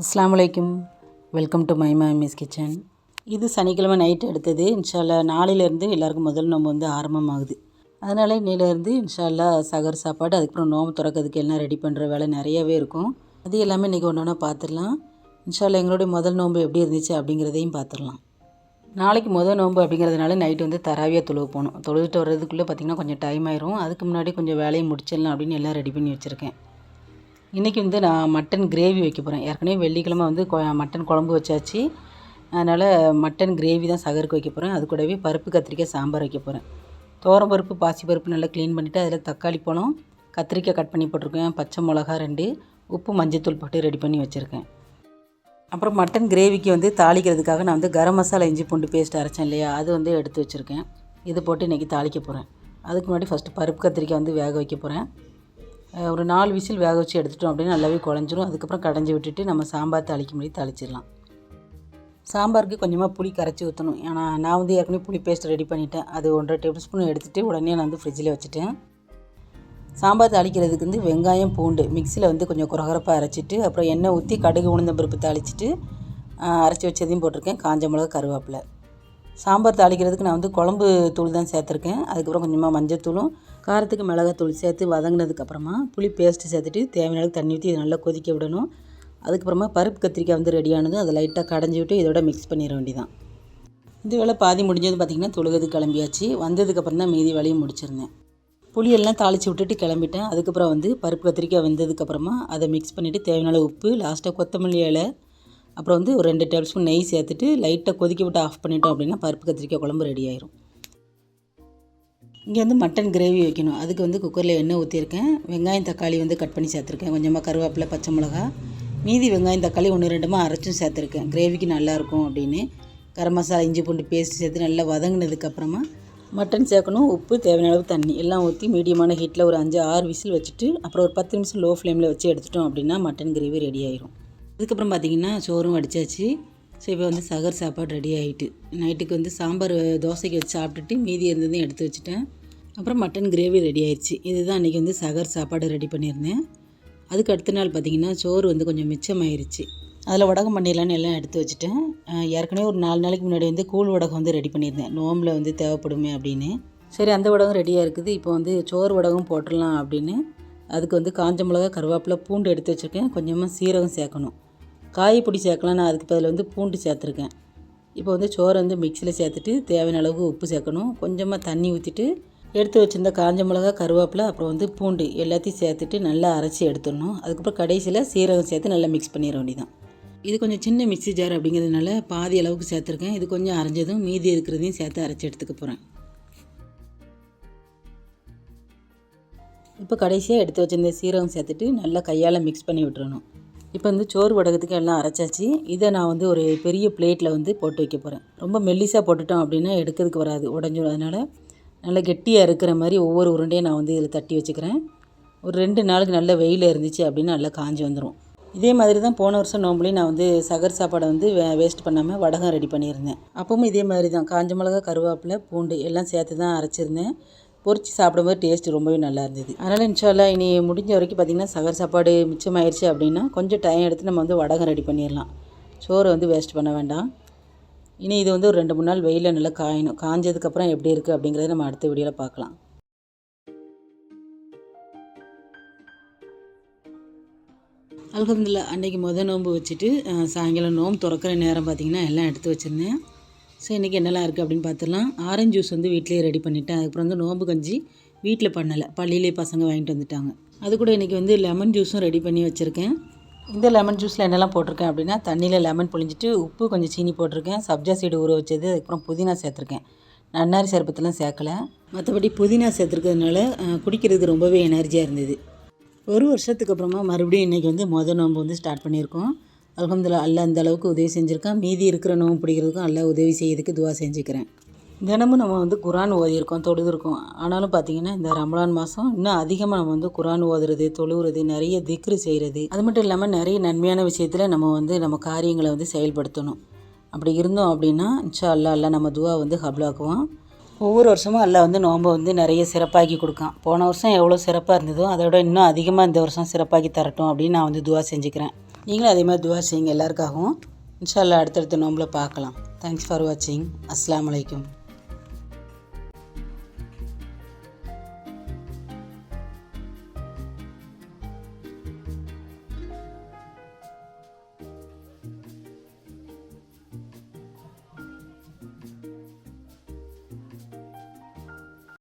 அஸ்லாம் அலைக்கும். Welcome to my miss kitchen. இது சனிக்கிழமை நைட்டு எடுத்தது. இன்ஷால்லா நாளையிலேருந்து எல்லாருக்கும் முதல் நோம்பு வந்து ஆரம்பமாகுது. அதனால் இன்னிலேருந்து இன்ஷால்லா சகர் சாப்பாடு அதுக்கப்புறம் நோம்பு திறக்கிறதுக்கு எல்லாம் ரெடி பண்ணுற வேலை நிறையவே இருக்கும். அது எல்லாமே இன்றைக்கி ஒன்று ஒன்றா பார்த்துடலாம் இன்ஷால்லா எங்களுடைய முதல் நோம்பு எப்படி இருந்துச்சு அப்படிங்கிறதையும் பார்த்துடலாம் நாளைக்கு முதல் நோம்பு அப்படிங்கிறதுனால நைட்டு வந்து தராவியாக தொழுவு போகணும். தொழுவிட்டு வர்றதுக்குள்ளே பார்த்திங்கன்னா கொஞ்சம் டைம் ஆயிரும். அதுக்கு முன்னாடி கொஞ்சம் வேலையை முடிச்சிடலாம் அப்படின்னு எல்லாம் ரெடி பண்ணி வச்சுருக்கேன். இன்றைக்கி வந்து நான் மட்டன் கிரேவி வைக்க போகிறேன் ஏற்கனவே வெள்ளிக்கிழமை வந்து மட்டன் குழம்பு வச்சாச்சு. அதனால் மட்டன் கிரேவி தான் சகருக்கு வைக்க போகிறேன் அது கூடவே பருப்பு கத்திரிக்காய் சாம்பார் வைக்க போகிறேன் தோரம் பருப்பு பாசி பருப்பு நல்லா க்ளீன் பண்ணிவிட்டு அதில் தக்காளி பழம் கத்திரிக்காய் கட் பண்ணி போட்டிருக்கேன். பச்சை மிளகா ரெண்டு உப்பு மஞ்சத்தூள் போட்டு ரெடி பண்ணி வச்சுருக்கேன். அப்புறம் மட்டன் கிரேவிக்கு வந்து தாளிக்கிறதுக்காக நான் வந்து கரம் மசாலா இஞ்சி பூண்டு பேஸ்ட் அரைச்சேன் இல்லையா? அது வந்து எடுத்து வச்சுருக்கேன். இது போட்டு இன்றைக்கி தாளிக்க போகிறேன் அதுக்கு முன்னாடி ஃபஸ்ட்டு பருப்பு கத்திரிக்காய் வந்து வேக வைக்க போகிறேன் ஒரு நாலு விசில் வேக வச்சு எடுத்துட்டோம் அப்படின்னா நல்லாவே குழஞ்சிரும். அதுக்கப்புறம் கடைஞ்சி விட்டுட்டு நம்ம சாம்பார் தாளிக்க முடியும். தாளிச்சிடலாம். சாம்பாருக்கு கொஞ்சமாக புளி கரைச்சி ஊற்றணும் ஏன்னா நான் வந்து ஏற்கனவே புளி பேஸ்ட் ரெடி பண்ணிட்டேன். அது ஒன்றரை டேபிள் ஸ்பூன் எடுத்துகிட்டு உடனே நான் வந்து ஃப்ரிட்ஜில் வச்சுட்டேன். சாம்பார் தாளிக்கிறதுக்கு வந்து வெங்காயம் பூண்டு மிக்சியில் வந்து கொஞ்சம் குரகரப்பாக அரைச்சிட்டு அப்புறம் எண்ணெய் ஊற்றி கடுகு உளுந்தம்பருப்பு தாளிச்சிட்டு அரைச்சி வச்சதையும் போட்டிருக்கேன். காஞ்ச மிளகா கருவேப்பிலை. சாம்பார் தாளிக்கிறதுக்கு நான் வந்து குழம்பு தூள் தான் சேர்த்துருக்கேன். அதுக்கப்புறம் கொஞ்சமாக மஞ்சத்தூளும் காரத்துக்கு மிளகாத்தூள் சேர்த்து வதங்கினதுக்கப்புறமா புளி பேஸ்ட்டு சேர்த்துட்டு தேவையான அளவுக்கு தண்ணி ஊற்றி இதை நல்லா கொதிக்க விடணும். அதுக்கப்புறமா பருப்பு கத்திரிக்காய் வந்து ரெடியானதும் அதை லைட்டாக கடைஞ்சி விட்டு இதோட மிக்ஸ் பண்ணிட வேண்டிதான் இந்த வேலை பாதி முடிஞ்சது பார்த்திங்கன்னா தொழுகிறது கிளம்பியாச்சு. வந்ததுக்கப்புறம் தான் மீதி வேலையும் முடிச்சிருந்தேன். புளியெல்லாம் தாளித்து விட்டுட்டு கிளம்பிட்டேன். அதுக்கப்புறம் வந்து பருப்பு கத்திரிக்காய் வெந்ததுக்கப்புறமா அதை மிக்ஸ் பண்ணிவிட்டு தேவையான உப்பு லாஸ்ட்டாக கொத்தமல்லி இலை அப்புறம் வந்து ஒரு ரெண்டு டேபிள் ஸ்பூன் நெய் சேர்த்துட்டு லைட்டாக கொதிக்க விட்டு ஆஃப் பண்ணிட்டோம் அப்படின்னா பருப்பு கத்திரிக்காய் குழம்பு ரெடி ஆயிரும். இங்கே வந்து மட்டன் கிரேவி வைக்கணும். அதுக்கு வந்து குக்கரில் எண்ணெய் ஊற்றிருக்கேன் வெங்காயம் தக்காளி வந்து கட் பண்ணி சேர்த்துருக்கேன். கொஞ்சமாக கருவேப்பிலை பச்சை மிளகா. மீதி வெங்காயம் தக்காளி ஒன்று ரெண்டுமா அரைச்சும் சேர்த்துருக்கேன். கிரேவிக்கு நல்லாயிருக்கும் அப்படின்னு. கரம் மசாலா இஞ்சி பூண்டு பேஸ்ட் சேர்த்து நல்லா வதங்கினதுக்கப்புறமா மட்டன் சேர்க்கணும். உப்பு தேவையான அளவு தண்ணி. எல்லாம் ஊற்றி மீடியமான ஹீட்டில் ஒரு அஞ்சு ஆறு விசில் வச்சுட்டு அப்புறம் ஒரு பத்து நிமிஷம் லோ ஃப்ளேமில் வச்சு எடுத்துட்டோம் அப்படின்னா மட்டன் கிரேவி ரெடி ஆயிரும். அதுக்கப்புறம் பார்த்திங்கன்னா சோறும் வடிச்சாச்சு. ஸோ இப்போ வந்து சகர் சாப்பாடு ரெடி ஆகிட்டு நைட்டுக்கு வந்து சாம்பார் தோசைக்கு வச்சு சாப்பிட்டுட்டு மீதி இருந்ததையும் எடுத்து வச்சுட்டேன். அப்புறம் மட்டன் கிரேவி ரெடி ஆயிடுச்சு இதுதான் அன்றைக்கி வந்து சகர் சாப்பாடு ரெடி பண்ணியிருந்தேன். அதுக்கு அடுத்த நாள் பார்த்திங்கன்னா சோறு வந்து கொஞ்சம் மிச்சமாயிருச்சு. அதில் உடகம் பண்ணிடலான்னு எல்லாம் எடுத்து வச்சுட்டேன். ஏற்கனவே ஒரு நாலு நாளைக்கு முன்னாடி வந்து கூழ் உடகம் வந்து ரெடி பண்ணியிருந்தேன். நோம்பில் வந்து தேவைப்படுமே அப்படின்னு. சரி அந்த உடகம் ரெடியாக இருக்குது. இப்போ வந்து சோறு உடகம் போட்டுடலாம் அப்படின்னு. அதுக்கு வந்து காஞ்ச மிளகா கருவேப்பிலை பூண்டு எடுத்து வச்சுருக்கேன். கொஞ்சமாக சீரகம் சேர்க்கணும். காய் பொடி சேர்க்கலாம் நான் அதுக்கு பதில் வந்து பூண்டு சேர்த்துருக்கேன். இப்போ வந்து சோறு வந்து மிக்சியில் சேர்த்துட்டு தேவையான அளவுக்கு உப்பு சேர்க்கணும். கொஞ்சமாக தண்ணி ஊற்றிட்டு எடுத்து வச்சுருந்த காஞ்ச மிளகா கருவேப்பிலை அப்புறம் வந்து பூண்டு எல்லாத்தையும் சேர்த்துட்டு நல்லா அரைச்சி எடுத்துடணும். அதுக்கப்புறம் கடைசியில் சீரகம் சேர்த்து நல்லா மிக்ஸ் பண்ணிட வேண்டியதான் இது கொஞ்சம் சின்ன மிக்ஸி ஜார் அப்படிங்கிறதுனால பாதி அளவுக்கு சேர்த்துருக்கேன். இது கொஞ்சம் அரைஞ்சதும் மீதி இருக்கிறதையும் சேர்த்து அரைச்சி எடுத்துக்க போகிறேன் இப்போ கடைசியாக எடுத்து வச்சுருந்த சீரகம் சேர்த்துட்டு நல்லா கையால் மிக்ஸ் பண்ணி விட்டுறணும். இப்போ வந்து சோறு வடகத்துக்கு எல்லாம் அரைச்சாச்சு. இதை நான் வந்து ஒரு பெரிய பிளேட்டில் வந்து போட்டு வைக்க போகிறேன் ரொம்ப மெல்லிசாக போட்டுட்டோம் அப்படின்னா எடுக்கிறதுக்கு வராது உடஞ்சிடும் அதனால் நல்லா கெட்டியாக இருக்கிற மாதிரி ஒவ்வொரு உருண்டையும் நான் வந்து இதில் தட்டி வச்சுக்கிறேன். ஒரு ரெண்டு நாளுக்கு நல்ல வெயில் இருந்துச்சு அப்படின்னா நல்லா காஞ்சி வந்துடும் இதே மாதிரி தான் போன வருஷம் நோம்புலையும் நான் வந்து சகர் சாப்பாடை வந்து வே வேஸ்ட் பண்ணாமல் வடகம் ரெடி பண்ணியிருந்தேன். அப்பவும் இதே மாதிரி தான். காஞ்ச மிளகா கருவேப்பிலை பூண்டு எல்லாம் சேர்த்து தான் அரைச்சிருந்தேன். பொறிச்சு சாப்பிடும்போது டேஸ்ட் ரொம்பவே நல்லா இருந்தது. அதனால் இன்ஷால்லா இனி முடிஞ்ச வரைக்கும் பார்த்திங்கன்னா சகர் சாப்பாடு மிச்சமாயிருச்சு அப்படின்னா கொஞ்சம் டைம் எடுத்து நம்ம வந்து வடகம் ரெடி பண்ணிடலாம். சோறு வந்து வேஸ்ட் பண்ண வேண்டாம். இனி இது வந்து ஒரு ரெண்டு மூணு நாள் வெயிலில் நல்லா காயணும். காஞ்சதுக்கப்புறம் எப்படி இருக்குது அப்படிங்கிறத நம்ம அடுத்த வீடியோவில் பார்க்கலாம். அல்ஹம்துலில்லாஹ் அன்றைக்கி முத நோன்பு வச்சுட்டு சாயங்காலம் நோன்பு திறக்கிற நேரம் பார்த்திங்கன்னா எல்லாம் எடுத்து வச்சுருந்தேன். ஸோ இன்றைக்கி என்னெல்லாம் இருக்குது அப்படின்னு பார்த்துலாம் ஆரஞ்சு ஜூஸ் வந்து வீட்டிலே ரெடி பண்ணிட்டேன். அதுக்கப்புறம் வந்து நோன்பு கஞ்சி வீட்டில் பண்ணலை. பள்ளியிலே பசங்க வாங்கிட்டு வந்துட்டாங்க. அது கூட இன்றைக்கி வந்து லெமன் ஜூஸும் ரெடி பண்ணி வச்சுருக்கேன். இந்த லெமன் ஜூஸில் என்னெல்லாம் போட்டிருக்கேன் அப்படின்னா தண்ணியில் லெமன் புழிஞ்சிட்டு உப்பு கொஞ்சம் சீனி போட்டிருக்கேன். சப்ஜா சீடு ஊற வச்சது அதுக்கப்புறம் புதினா சேர்த்துருக்கேன். நன்னாரி சர்பத்தெல்லாம் சேர்க்கல. மற்றபடி புதினா சேர்த்துருக்கிறதுனால குடிக்கிறதுக்கு ரொம்பவே எனர்ஜியாக இருந்தது. ஒரு வருஷத்துக்கு அப்புறமா மறுபடியும் இன்றைக்கி வந்து மொதல் நோன்பு வந்து ஸ்டார்ட் பண்ணியிருக்கோம். அல்ஹம்துலில்லாஹ் அல்ல அந்த அளவுக்கு உதவி செஞ்சுருக்கான் மீதி இருக்கிற நோன்பு பிடிக்கிறதுக்கும் அல்ல உதவி செய்யறதுக்கு துவா செஞ்சுக்கிறேன். தினமும் நம்ம வந்து குரான் ஓதியிருக்கோம் தொழுதுருக்கோம். ஆனாலும் பார்த்தீங்கன்னா இந்த ரமலான் மாதம் இன்னும் அதிகமாக நம்ம வந்து குரான் ஓதுறது தொழுகிறது நிறைய திக்ரு செய்கிறது அது மட்டும் இல்லாமல் நிறைய நன்மையான விஷயத்தில் நம்ம வந்து நம்ம காரியங்களை வந்து செயல்படுத்தணும். அப்படி இருந்தோம் அப்படின்னா இன்ஷா அல்லா அல்லா நம்ம துவா வந்து ஹப்லாக்குவோம் ஒவ்வொரு வருஷமும் அல்லா வந்து நோன்பை வந்து நிறைய சிறப்பாக்கி கொடுக்கான். போன வருஷம் எவ்வளோ சிறப்பாக இருந்ததோ அதை விட இன்னும் அதிகமாக இந்த வருஷம் சிறப்பாக்கி தரட்டும் அப்படின்னு நான் வந்து துவா செஞ்சுக்கிறேன். நீங்களும் அதே மாதிரி துவா செய்யுங்க எல்லாருக்காகவும். இன்ஷா அடுத்தடுத்த நோம்பில் பார்க்கலாம். தேங்க்ஸ் ஃபார் வாட்சிங் அஸ்லாம் வலைக்கம்